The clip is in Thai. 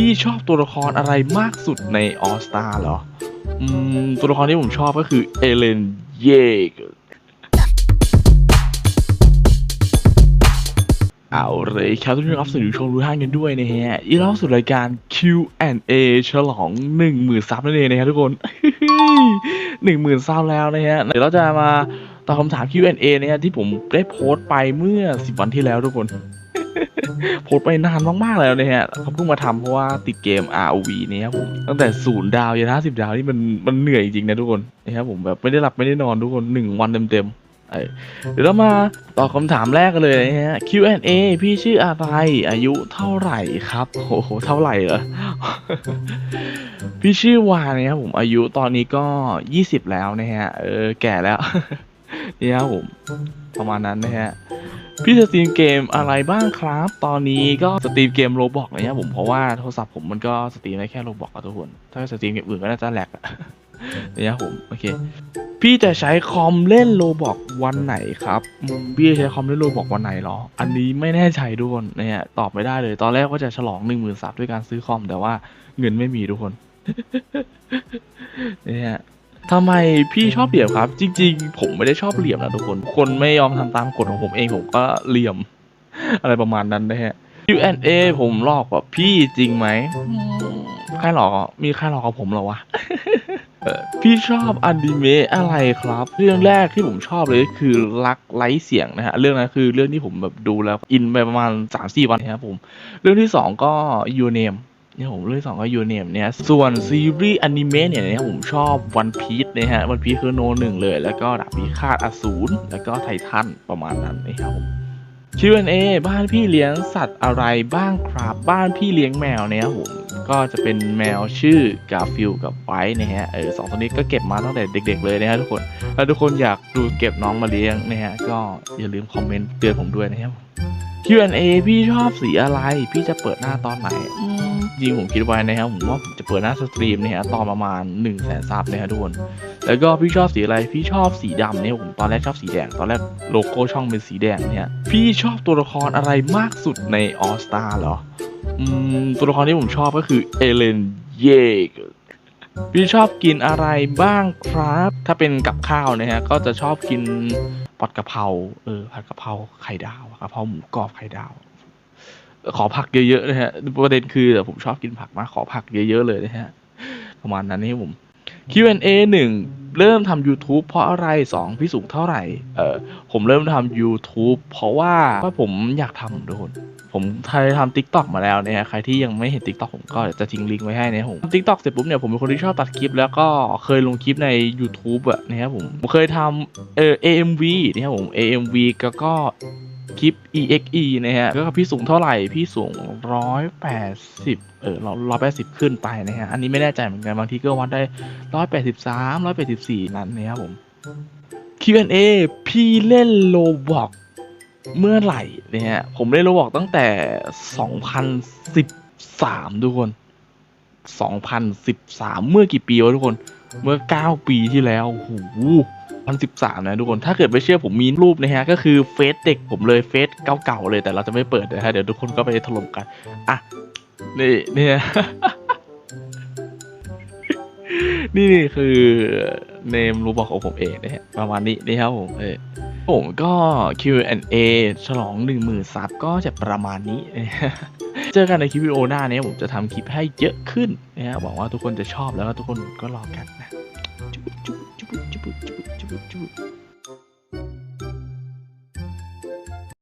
พี่ชอบตัวละครอะไรมากสุดในออสตาเหรอ อืม ตัวละครที่ผมชอบก็คือเอเลนเยกเอาเลยครับทุกท่านครับสวัสดีชมทุกท่านกันด้วยนะฮะอีล้วสู่รายการ Q&A ฉลอง1 0,000ซับนั่นเองนะครับทุกคนหนึ่งหมื่นซับแล้วนะฮะ เดี๋ยวเราจะมาตอบคำถาม Q&A นะฮะที่ผมได้โพสต์ไปเมื่อ 10 วันที่แล้วทุกคน โพสไปนานมากๆแล้วเนะฮะเขาเพิ่งมาทำเพราะว่าติดเกม ROV เนี่ยครับผมตั้งแต่ศูนย์ดาวยันห้าสิบดาวนี่มันมันเหนื่อยจริงๆนะทุกคนนะครับผมแบบไม่ได้หลับไม่ได้นอนทุกคนหนึ่งวันเต็มๆเอ้ยเดี๋ยวเรามาตอบคำถามแรกกันเลยนะฮะ Q&A พี่ชื่ออะไร อายุเท่าไหร่ครับโอ้โหเท่าไหร่เหรอ พี่ชื่อวานะครับผมอายุตอนนี้ก็ยี่สิบแล้วนะฮะ เออ แก่แล้ว นี่ครับผม ประมาณนั้นนะฮะ พี่จะสตรีมเกมอะไรบ้างครับ ตอนนี้ก็สตรีมเกมโรบอกนะครับผมเพราะว่าโทรศัพท์ผมมันก็สตรีมได้แค่โรบอกอะทุกคน ถ้าสตรีมเกมอื่นก็น่าจะแหลกอะนะครับผมโอเค พี่จะใช้คอมเล่นโรบอกวันไหนครับพี่จะใช้คอมเล่นโรบอกวันไหนหรอ อันนี้ไม่แน่ใจทุกคนเนะฮะตอบไม่ได้เลย ตอนแรกว่าจะฉลองหนึ่งหมื่นซับด้วยการซื้อคอม แต่ว่าเงินไม่มีทุกคนเนี่ย ทำไมพี่ชอบเหลี่ยมครับ จริง ๆ ผมไม่ได้ชอบเหลี่ยมนะทุกคน คนไม่ยอมทำตามกฎของผมเองผมก็เหลี่ยม อะไรประมาณนั้นนะฮะ Q&A ผมหลอกว่าพี่จริงไหมใครหลอกมีใครหลอกกับผมเหรอวะพี่ชอบอนิเมะอะไรครับ เรื่องแรกที่ผมชอบเลยคือรักไร้เสียงนะฮะ เรื่องนั้นคือเรื่องที่ผมแบบดูแล้วอินไปประมาณ3าสี่วันนะครับผม เรื่องที่สองก็ Your Name เนี่ยผมเรื่องสองก็ยูเนมเนี่ย ส่วนซีรีส์อนิเมะเนี่ยนะผมชอบวันพีชนะฮะวันพีชคือโนหนึ่งเลย แล้วก็ดาบพิฆาตอสูรแล้วก็ไททันประมาณนั้นนะครับผม Q&A บ้านพี่เลี้ยงสัตว์อะไรบ้างครับบ้านพี่เลี้ยงแมวเนี่ยผม ก็จะเป็นแมวชื่อกาฟิลกับไวท์นะฮะเออสองตัวนี้ก็เก็บมาตั้งแต่เด็ก ๆ เลยนะฮะทุกคนถ้าทุกคนอยากดูเก็บน้องมาเลี้ยงนะฮะก็อย่าลืมคอมเมนต์เตือนผมด้วยนะครับ Q&A พี่ชอบสีอะไร พี่จะเปิดหน้าตอนไหนจริงผมคิดไว้นะครับผมว่าผมจะเปิดหน้าสตรีมนี่ยฮะตอนประมาณ1นึ่งแสนซับนะฮะทุกคนแล้วก็พี่ชอบสีอะไร พี่ชอบสีดำเนี่ยผมตอนแรกชอบสีแดง ตอนแรกโลโก้ช่องเป็นสีแดงเนี่ยพี่ชอบตัวละครอะไรมากสุดในออสตาเหรอ ตัวละครที่ผมชอบก็คือเอเลนเยกพี่ชอบกินอะไรบ้างครับ ถ้าเป็นกับข้าวนะฮะก็จะชอบกินผัดกะเพราเออผัดกะเพราไข่ดาวกะเพราหมูกรอบไข่ดาว ขอผักเยอะๆนะฮะประเด็นคือผมชอบกินผักมากขอผักเยอะๆเลยนะฮะประมาณนั้นนี่ผม Q&A หนึ่งเริ่มทำ YouTube เพราะอะไรสองพี่สูงเท่าไหร่ เออผมเริ่มทำ YouTube เพราะว่าว่าผมอยากทำทุกคน ผมเคยทำ TikTok มาแล้วเนี่ยใครที่ยังไม่เห็น TikTok ผมก็จะทิ้งลิงก์ไว้ให้นะครับผม TikTok เสร็จปุ๊บเนี่ย ผมเป็นคนที่ชอบตัดคลิป แล้วก็เคยลงคลิปใน YouTube อะนะครับผม ผมเคยทำเออ AMV นะครับผม AMV ก็ก็ คลิป EXE นะฮะ ก็พี่สูงเท่าไหร่ พี่สูง 180 เออร้อยแปดสิบขึ้นไปนะฮะ อันนี้ไม่แน่ใจเหมือนกัน บางทีก็วัดได้ 183 184 นั้นนะครับผม Q&A พี่เล่นโลบอกเมื่อไหร่เนี่ย ผมเล่นโลบอกตั้งแต่ 2013 ทุกคน 2013 เมื่อกี่ปีวะทุกคน เมื่อ 9 ปีที่แล้วโอ้โห2013 นะทุกคน ถ้าเกิดไม่เชื่อผมมีรูปนะฮะ ก็คือเฟซเด็กผมเลยเฟซเก่าๆเลยแต่เราจะไม่เปิดนะฮะ เดี๋ยวทุกคนก็ไปถล่มกัน อะ นี่เนี่ยนี่นี่คือเนมรูบอกของผมเองนะฮะประมาณนี้นี่ครับผมเออ ผมก็ Q&A ฉลอง 1 0,000ซับก็จะประมาณนี้ เจอกันในคลิปวิดีโอหน้านี้ผมจะทำคลิปให้เยอะขึ้นนะฮะหวังว่าทุกคนจะชอบแล้วก็ทุกคนก็รอกันนะจุ๊บจุ๊บจุ๊บจุ๊บจุ๊บจุ๊บจุ๊บ